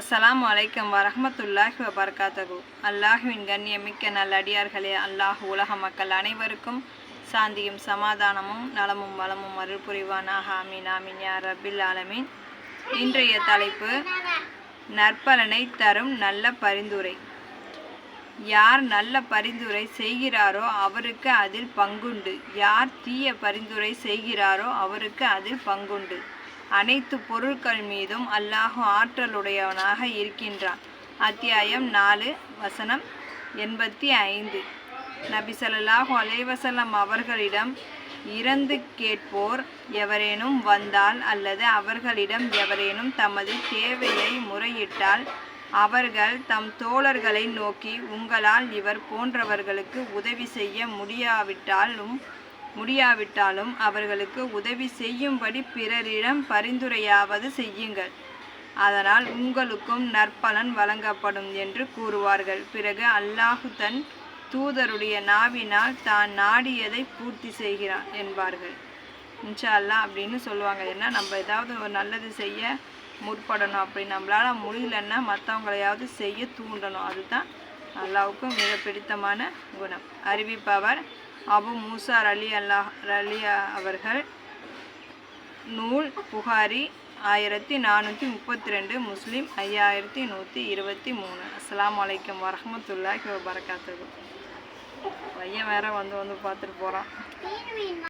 அஸ்லாம் வலைக்கம் வரமத்துல்லாஹி வபர்காத்தகு அல்லாஹுவின் கண்ணியமிக்க நல்லடியார்களே அல்லாஹ் உலக மக்கள் அனைவருக்கும் சாந்தியும் சமாதானமும் நலமும் வளமும் அருள் புரிவானாக ஆமீன் ஆமீன் யா ரபில் ஆலமீன். இன்றைய தலைப்பு நற்பலனை தரும் நல்ல பரிந்துரை. யார் நல்ல பரிந்துரை செய்கிறாரோ அவருக்கு அதில் பங்குண்டு. யார் தீய பரிந்துரை செய்கிறாரோ அவருக்கு அதில் பங்குண்டு. அனைத்து பொருட்கள் மீதும் அல்லாஹு ஆற்றலுடையவனாக இருக்கின்றான். அத்தியாயம் நாலு வசனம் எண்பத்தி ஐந்து. நபி சொல்லாஹு அலைவசல்லம் அவர்களிடம் இறந்து கேட்போர் எவரேனும் வந்தால் அல்லது அவர்களிடம் எவரேனும் தமது தேவையை முறையிட்டால் அவர்கள் தம் தோழர்களை நோக்கி உங்களால் இவர் போன்றவர்களுக்கு உதவி செய்ய முடியாவிட்டாலும் முடியாவிட்டாலும் அவர்களுக்கு உதவி செய்யும்படி பிறரிடம் பரிந்துரையாவது செய்யுங்கள். அதனால் உங்களுக்கும் நற்பலன் வழங்கப்படும் என்று கூறுவார்கள். பிறகு அல்லாஹு தன் தூதருடைய நாவினால் தான் நாடியதை பூர்த்தி செய்கிறான் என்பார்கள். இன்ஷா அல்லாஹ் அப்படின்னு சொல்லுவாங்க. ஏன்னா நம்ம ஏதாவது ஒரு நல்லது செய்ய முற்படணும் அப்படி நம்மளால் முடியலன்னா மற்றவங்களையாவது செய்ய தூண்டணும். அதுதான் அல்லாவுக்கும் மிக பிடித்தமான குணம். அறிவிப்பவர் அபு மூசார் அலி அல்லாஹ் அலி அவர்கள் நூல் புகாரி ஆயிரத்தி நானூற்றி முப்பத்தி ரெண்டு முஸ்லீம் ஐயாயிரத்தி நூற்றி இருபத்தி மூணு. அஸ்லாம் வலைக்கம் வரமத்துல்லாஹி வரகாத்தது பையன் வேற வந்து வந்து பார்த்துட்டு போகிறான்